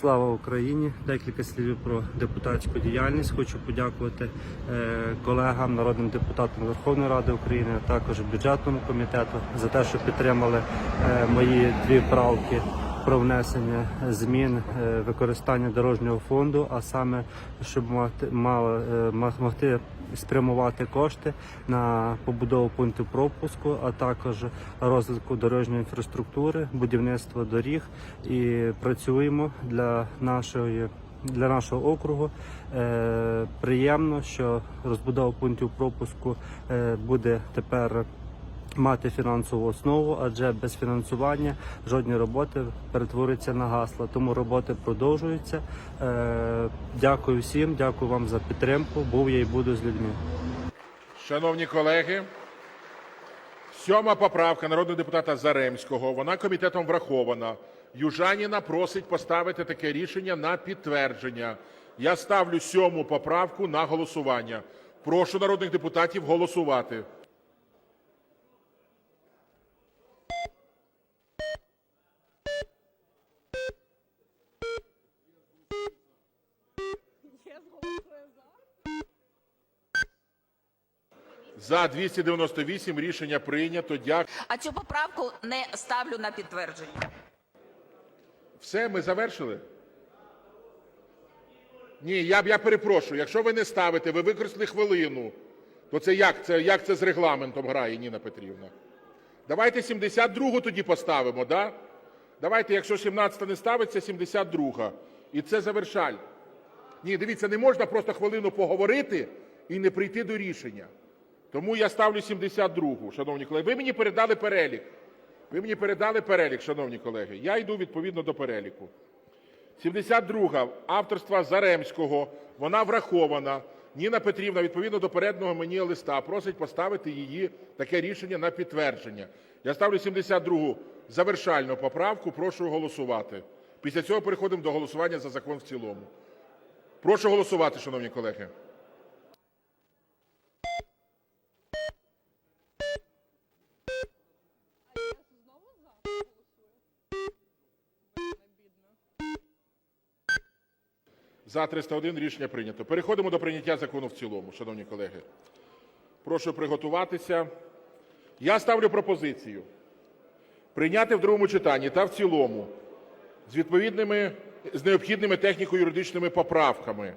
Слава Україні! Декілька слів про депутатську діяльність. Хочу подякувати е, колегам, народним депутатам Верховної Ради України, а також бюджетному комітету за те, що підтримали е, мої дві правки про внесення змін е, використання дорожнього фонду, а саме щоб мати е, могти спрямувати кошти на побудову пунктів пропуску, а також розвитку дорожньої інфраструктури, будівництво доріг і працюємо для нашої. Для нашого округу е, приємно, що розбудова пунктів пропуску е, буде тепер мати фінансову основу, адже без фінансування жодні роботи перетворюються на гасла. Тому роботи продовжуються. Е, дякую всім, дякую вам за підтримку. Був я і буду з людьми. Шановні колеги, сьома поправка народного депутата Заремського. Вона комітетом врахована. Южаніна просить поставити таке рішення на підтвердження. Я ставлю сьому поправку на голосування. Прошу народних депутатів голосувати. За 298 рішення прийнято. Дякую. А цю поправку не ставлю на підтвердження. Все, ми завершили? Ні, я, я перепрошую. Якщо ви не ставите, ви використали хвилину, то це як це, як це з регламентом грає, Ніна Петрівна? Давайте 72-гу тоді поставимо, да? Давайте, якщо 17 не ставиться, 72-га. І це завершаль. Ні, дивіться, не можна просто хвилину поговорити і не прийти до рішення. Тому я ставлю 72-гу, шановні колеги. Ви мені передали перелік. Ви мені передали перелік, шановні колеги. Я йду відповідно до переліку. 72 авторства Заремського. Вона врахована. Ніна Петрівна, відповідно до переданого мені листа, просить поставити її таке рішення на підтвердження. Я ставлю 72 завершальну поправку. Прошу голосувати. Після цього переходимо до голосування за закон в цілому. Прошу голосувати, шановні колеги. За 301 рішення прийнято. Переходимо до прийняття закону в цілому, шановні колеги. Прошу приготуватися. Я ставлю пропозицію прийняти в другому читанні та в цілому з відповідними з необхідними техніко-юридичними поправками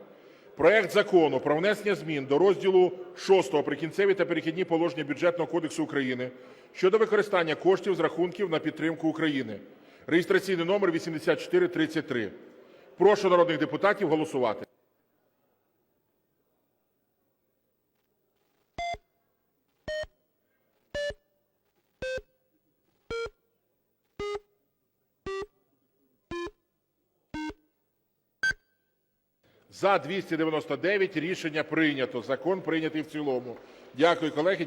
проект Закону про внесення змін до розділу VI «Прикінцеві та перехідні положення Бюджетного кодексу України» щодо використання коштів з рахунків на підтримку України (реєстраційний номер 8433). Прошу народних депутатів голосувати. За 299 рішення прийнято. Закон прийнятий в цілому. Дякую, колеги.